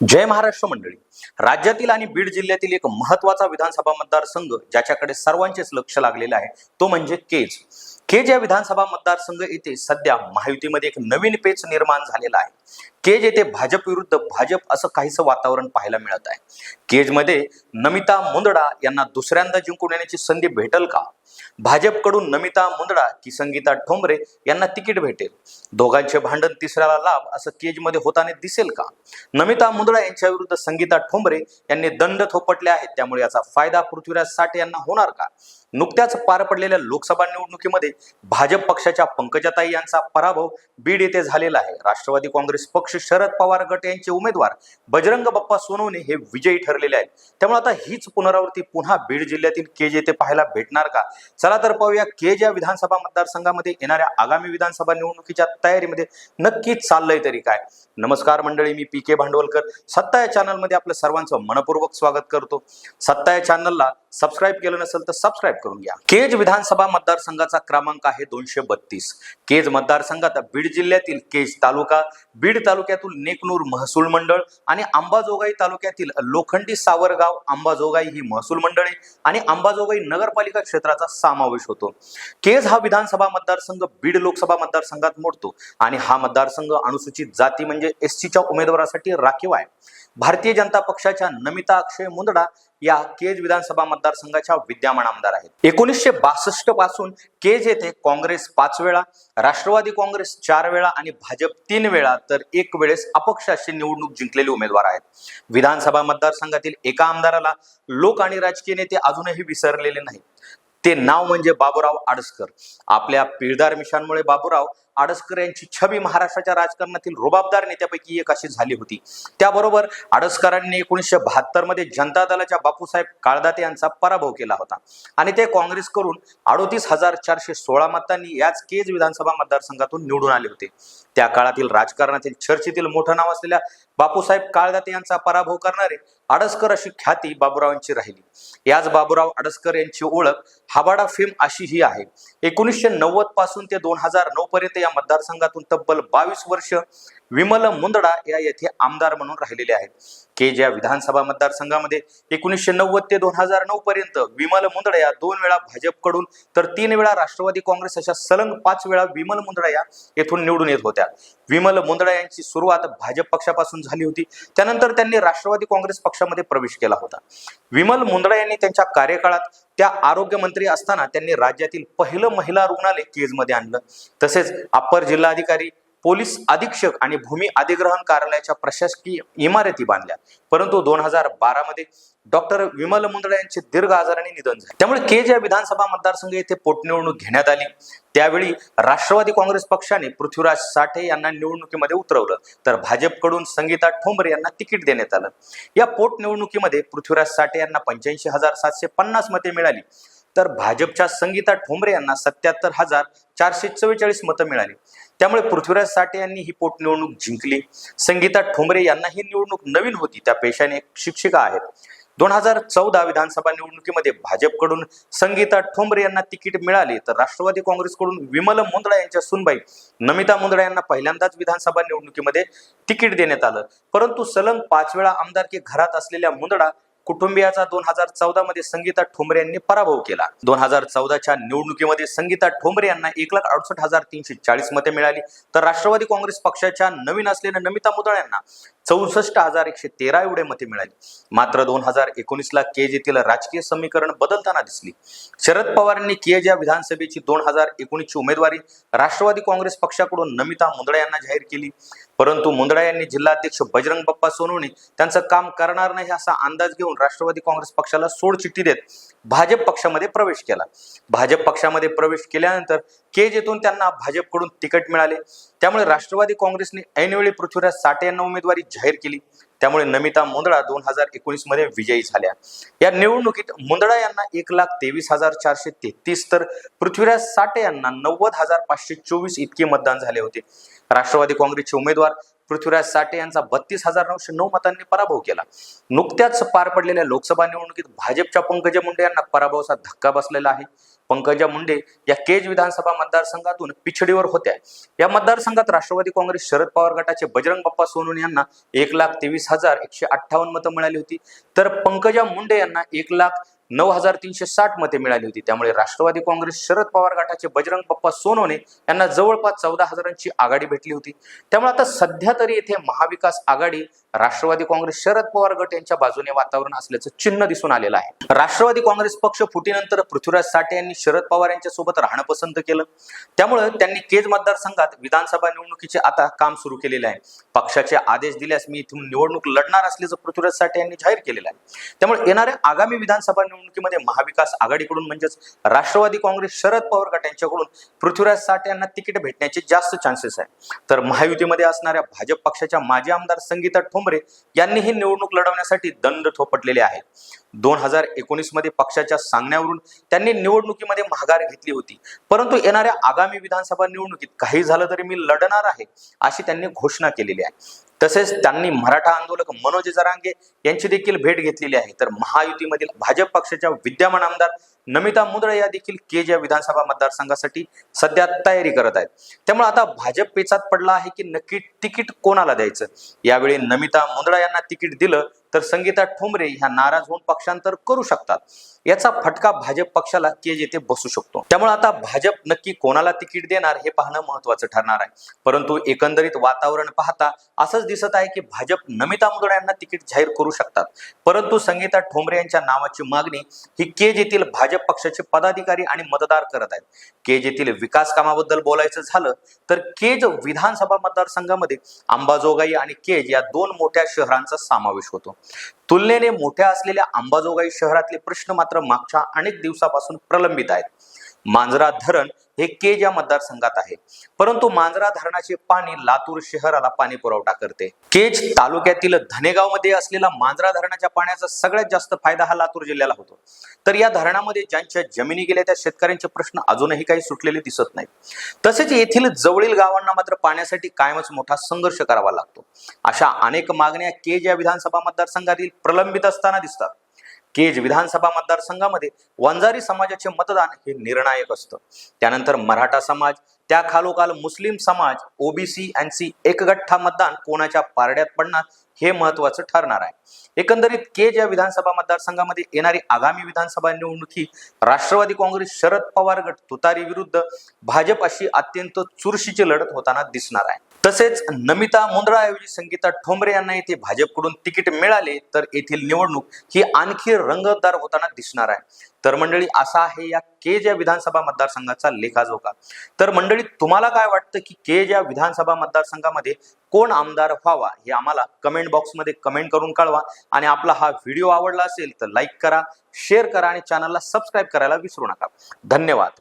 जय महाराष्ट्र मंडळी. राज्यातील आणि बीड जिल्ह्यातील एक महत्त्वाचा विधानसभा मतदारसंघ ज्याच्याकडे सर्वांचेच लक्ष लागलेलं आहे तो म्हणजे केज. केज या विधानसभा मतदारसंघ येथे सध्या महायुतीमध्ये एक नवीन पेच निर्माण झालेला आहे. केज येथे भाजप विरुद्ध भाजप असं काहीसं वातावरण पाहायला मिळत आहे. केजमध्ये नमिता मुंदडा यांना दुसऱ्यांदा जिंकून येण्याची संधी भेटल का? भाजपकडून नमिता मुंदडा की संगीता ठोंबरे यांना तिकीट भेटेल? दोघांचे भांडण तिसऱ्याला लाभ असं केजमध्ये होताना दिसेल का? नमिता मुंदडा यांच्या विरुद्ध संगीता ठोंबरे यांनी दंड थोपटले आहेत त्यामुळे याचा फायदा पृथ्वीराज साठे यांना होणार का? नुकत्याच पार पडलेल्या लोकसभा निवडणुकीमध्ये भाजप पक्षाच्या पंकजाताई यांचा पराभव बीड येथे झालेला आहे. राष्ट्रवादी काँग्रेस पक्ष शरद पवार गट यांचे उमेदवार बजरंग बाप्पा सोनवणे हे विजयी ठरलेले आहेत. त्यामुळे आता हीच पुनरावृत्ती पुन्हा बीड जिल्ह्यातील केज येथे पाहायला भेटणार का? चला तर पाहूया केज या विधानसभा मतदारसंघामध्ये येणाऱ्या आगामी विधानसभा निवडणुकीच्या तयारीमध्ये नक्की चाललंय तरी काय? नमस्कार मंडळी मी पी के भांडवलकर. सत्ता या चॅनलमध्ये आपलं सर्वांचं मनपूर्वक स्वागत करतो. सत्ता या चॅनलला सबस्क्राईब केलं नसेल तर सबस्क्राईब करून घ्या केज विधानसभा मतदारसंघाचा क्रमांक आहे दोनशे बत्तीस. केज मतदारसंघात बीड जिल्ह्यातील केज तालुका बीड तालुक्यातील नेकनूर महसूल मंडळ आणि अंबाजोगाई तालुक्यातील लोखंडी सावरगाव अंबाजोगाई ही महसूल मंडळे आणि अंबाजोगाई नगरपालिका क्षेत्राचा समावेश होतो. केज हा विधानसभा मतदारसंघ बीड लोकसभा मतदारसंघात मोडतो आणि हा मतदारसंघ अनुसूचित जाती म्हणजे एस च्या उमेदवारासाठी राखीव आहे. भारतीय जनता पक्षाच्या नमिता अक्षय मुंदडा या केज विधानसभा मतदारसंघाच्या विद्यमान आमदार आहेत. एकोणीसशे बासष्टपासून केज येथे काँग्रेस पाच वेळा राष्ट्रवादी काँग्रेस चार वेळा आणि भाजप तीन वेळा तर एक वेळेस अपक्ष अशी निवडणूक जिंकलेले उमेदवार आहेत. विधानसभा मतदारसंघातील एका आमदाराला लोक आणि राजकीय नेते अजूनही विसरलेले नाहीत. ते नाव म्हणजे बाबूराव आडसकर. आपल्या पिळदार मिशांमुळे बाबूराव आडसकर यांची छबी महाराष्ट्राच्या राजकारणातील रुबाबदार नेत्यापैकी एक अशी झाली होती. त्याबरोबर आडसकरांनी एकोणीसशे बहात्तरमध्ये जनता दलाच्या बापूसाहेब काळदाते यांचा पराभव केला होता. आणि ते काँग्रेस करून अडोतीस हजार चारशे सोळा मतांनी याच केज विधानसभा मतदारसंघातून निवडून आले होते. त्या काळातील राजकारणातील चर्चेतील मोठं नाव असलेल्या बापूसाहेब काळदाते यांचा पराभव करणारे आडसकर अशी ख्याती बाबूरावांची राहिली. याच बाबूराव आडसकर यांची ओळख हाबाडा फेम अशी ही आहे. एकोणीसशे नव्वदपासून ते दोन हजार नऊ पर्यंत या मतदारसंघातून तब्बल बावीस वर्ष विमल मुंदडा या येथे आमदार म्हणून राहिलेले आहेत. के ज्या विधानसभा मतदारसंघामध्ये एकोणीसशे नव्वद ते दोन हजार नऊ पर्यंत विमल मुंदडा या दोन वेळा भाजपकडून तर तीन वेळा राष्ट्रवादी काँग्रेस अशा सलंग पाच वेळा विमल मुंदडा या येथून निवडून येत होत्या. विमल मुंदडा यांची सुरुवात भाजप पक्षापासून झाली होती. त्यानंतर त्यांनी राष्ट्रवादी काँग्रेस पक्षामध्ये प्रवेश केला होता. विमल मुंदडा यांनी त्यांच्या कार्यकाळात त्या आरोग्यमंत्री असताना त्यांनी राज्यातील पहिलं महिला रुग्णालय केजमध्ये आणलं. तसेच अप्पर जिल्हाधिकारी पोलीस अधीक्षक आणि भूमी अधिग्रहण कार्यालयाच्या प्रशासकीय इमारती बांधल्या. परंतु दोन हजार बारा मध्ये डॉक्टर विमल मुंदडा यांचे दीर्घ आजाराने निधन झाले. त्यामुळे केज या विधानसभा मतदारसंघ येथे पोटनिवडणूक घेण्यात आली. त्यावेळी राष्ट्रवादी काँग्रेस पक्षाने पृथ्वीराज साठे यांना निवडणुकीमध्ये उतरवलं. तर भाजपकडून संगीता ठोंबरे यांना तिकीट देण्यात आलं. या पोटनिवडणुकीमध्ये पृथ्वीराज साठे यांना पंच्याऐंशी हजार सातशे पन्नास मते मिळाली. तर भाजपच्या संगीता ठोंबरे यांना सत्याहत्तर हजार चारशे चव्वेचाळीस मतं मिळाली. त्यामुळे पृथ्वीराज साठे यांनी ही पोटनिवडणूक जिंकली. संगीता ठोंबरे यांना ही निवडणूक नवीन होती. त्या पेशाने एक शिक्षिका आहेत. दोन हजार चौदा विधानसभा निवडणुकीमध्ये भाजपकडून संगीता ठोंबरे यांना तिकीट मिळाले तर राष्ट्रवादी काँग्रेसकडून विमल मुंदडा यांच्या सुनबाई नमिता मुंदडा यांना पहिल्यांदाच विधानसभा निवडणुकीमध्ये तिकीट देण्यात आलं. परंतु सलग पाच वेळा आमदारकी घरात असलेल्या मुंदडा कुटुंबियाचा दोन हजार चौदा मध्ये संगीता ठोंबरे यांनी पराभव केला. दोन हजार चौदाच्या निवडणुकीमध्ये संगीता ठोंबरे यांना एक लाख अडुसष्ट हजार तीनशे चाळीस मते मिळाली. तर राष्ट्रवादी काँग्रेस पक्षाच्या नवीन असलेल्या नमिता मुदळ यांना चौसष्ट हजार एकशे तेरा एवढे मते मिळाली. मात्र दोन हजार एकोणीस ला केज येथील राजकीय समीकरण बदलताना दिसली. शरद पवारांनी केज या विधानसभेची दोन हजार एकोणीसची उमेदवारी राष्ट्रवादी काँग्रेस पक्षाकडून नमिता मुंदडा यांना जाहीर केली. परंतु मुंदडा यांनी जिल्हाध्यक्ष बजरंग बाप्पा सोनवणे त्यांचं काम करणार नाही असा अंदाज घेऊन राष्ट्रवादी काँग्रेस पक्षाला सोडचिठ्ठी देत भाजप पक्षामध्ये प्रवेश केला. भाजप पक्षामध्ये प्रवेश केल्यानंतर केज येथून त्यांना भाजपकडून तिकीट मिळाले. त्यामुळे राष्ट्रवादी काँग्रेसने ऐनवेळी पृथ्वीराज साठे यांना उमेदवारी जाहीर केली. त्यामुळे नमिता मुंदडा दोन हजार एकोणीसमध्ये विजयी झाल्या. या निवडणुकीत मुंदडा यांना एक लाख तेवीस हजार चारशे तेहतीस तर पृथ्वीराज साठे यांना नव्वद हजार पाचशे चोवीस इतके मतदान झाले होते. राष्ट्रवादी काँग्रेसचे उमेदवार पृथ्वीराज साठे यांचा बत्तीस हजार नऊशे नऊ मतांनी पराभव केला. नुकत्याच पार पडलेल्या लोकसभा निवडणुकीत भाजपच्या पंकजा मुंडे यांना पराभवाचा धक्का बसलेला आहे. पंकजा मुंडे या केज विधानसभा मतदारसंघातून पिछडीवर होत्या. या मतदारसंघात राष्ट्रवादी काँग्रेस शरद पवार गटाचे बजरंग बाप्पा सोनून यांना एक लाख तेवीस हजार एकशे अठ्ठावन्न मतं मिळाली होती. तर पंकजा मुंडे यांना एक लाख नऊ हजार तीनशे साठ मते मिळाली होती. त्यामुळे राष्ट्रवादी काँग्रेस शरद पवार गटाचे बजरंग बाप्पा सोनवणे यांना जवळपास चौदा हजारांची आघाडी भेटली होती. त्यामुळे आता सध्या तरी येथे महाविकास आघाडी राष्ट्रवादी काँग्रेस शरद पवार गट यांच्या बाजूने वातावरण असल्याचं चिन्ह दिसून आलेलं आहे. राष्ट्रवादी काँग्रेस पक्ष फुटीनंतर पृथ्वीराज साठे यांनी शरद पवार यांच्या सोबत राहणं पसंत केलं. त्यामुळे त्यांनी केज मतदारसंघात विधानसभा निवडणुकीचे आता काम सुरू केलेले आहे. पक्षाचे आदेश दिल्यास मी इथून निवडणूक लढणार असल्याचं पृथ्वीराज साठे यांनी जाहीर केलेलं आहे. त्यामुळे येणाऱ्या आगामी विधानसभा निवडणुकीमध्ये महाविकास आघाडीकडून म्हणजेच राष्ट्रवादी काँग्रेस शरद पवार गट यांच्याकडून पृथ्वीराज साठे यांना तिकीट भेटण्याचे जास्त चान्सेस आहे तर महायुतीमध्ये असणाऱ्या भाजप पक्षाच्या माजी आमदार संगीता ठोंबरे यांनी ही निवडणूक लढवण्यासाठी दंड थोपटलेले आहेत. दोन हजार एकोणीसमध्ये पक्षाच्या सांगण्यावरून त्यांनी निवडणुकीमध्ये माघार घेतली होती. परंतु येणाऱ्या आगामी विधानसभा निवडणुकीत काही झालं तरी मी लढणार आहे अशी त्यांनी घोषणा केलेली आहे. तसेच त्यांनी मराठा आंदोलक मनोज जरांगे यांची देखील भेट घेतलेली आहे. तर महायुतीमधील भाजप पक्षाच्या विद्यमान आमदार नमिता मुंदळे या देखील केज या विधानसभा मतदारसंघासाठी सध्या तयारी करत आहेत. त्यामुळे आता भाजप पेचात पडला आहे की नक्की तिकीट कोणाला द्यायचं? यावेळी नमिता मुंदळा यांना तिकीट दिलं तर संगीता ठोंबरे ह्या नाराज होऊन पक्षांतर करू शकतात. याचा फटका भाजप पक्षाला केज येथे बसू शकतो. त्यामुळे आता भाजप नक्की कोणाला तिकीट देणार हे पाहणं महत्वाचं ठरणार आहे. परंतु एकंदरीत वातावरण पाहता असंच दिसत आहे की भाजप नमिता मुदडा यांना तिकीट जाहीर करू शकतात. परंतु संगीता ठोंबरे यांच्या नावाची मागणी ही केज येथील भाजप पक्षाचे पदाधिकारी आणि मतदार करत आहेत. केज येथील विकास कामाबद्दल बोलायचं झालं तर केज विधानसभा मतदारसंघामध्ये अंबाजोगाई आणि केज या दोन मोठ्या शहरांचा समावेश होतो. तुलनेने मोठ्या असलेल्या अंबाजोगाई शहरातले प्रश्न मात्र मागच्या अनेक दिवसापासून प्रलंबित आहेत. मांजरा धरण हे केज या मतदारसंघात आहे. परंतु मांजरा धरणाचे पाणी लातूर शहराला पाणी पुरवठा करते. केज तालुक्यातील धनेगावमध्ये असलेला मांजरा धरणाच्या पाण्याचा सगळ्यात जास्त फायदा हा लातूर जिल्ह्याला होतो. तर या धरणामध्ये ज्यांच्या जमिनी गेल्या त्या शेतकऱ्यांचे प्रश्न अजूनही काही सुटलेले दिसत नाहीत. तसेच येथील जवळील गावांना मात्र पाण्यासाठी कायमच मोठा संघर्ष करावा लागतो. अशा अनेक मागण्या केज या विधानसभा मतदारसंघातील प्रलंबित असताना दिसतात. केज विधानसभा मतदारसंघामध्ये वंजारी समाजाचे मतदान हे निर्णायक असतं. त्यानंतर मराठा समाज त्या खालोखाल मुस्लिम समाज ओबीसी एनसी एकगठ्ठा मतदान कोणाच्या पारड्यात पडणार हे महत्वाचं ठरणार आहे. एकंदरीत केज या विधानसभा मतदारसंघामध्ये येणारी आगामी विधानसभा निवडणुकी राष्ट्रवादी काँग्रेस शरद पवार गट तुतारी विरुद्ध भाजप अशी अत्यंत चुरशीची लढत होताना दिसणार आहे. तसेच नमिता मुंद्राऐवजी संगीता ठोंबरे यांना येथे भाजपकडून तिकीट मिळाले तर येथील निवडणूक ही आणखी रंगतदार होताना दिसणार आहे. तर मंडळी असा आहे या केज या विधानसभा मतदारसंघाचा लेखाजोखा. तर मंडळी तुम्हाला काय वाटतं की केज या विधानसभा मतदारसंघामध्ये कोण आमदार व्हावा हे आम्हाला कमेंट बॉक्समध्ये कमेंट करून कळवा. आणि आपला हा व्हिडिओ आवडला असेल तर लाईक करा शेअर करा आणि चॅनलला सबस्क्राईब करायला विसरू नका. धन्यवाद.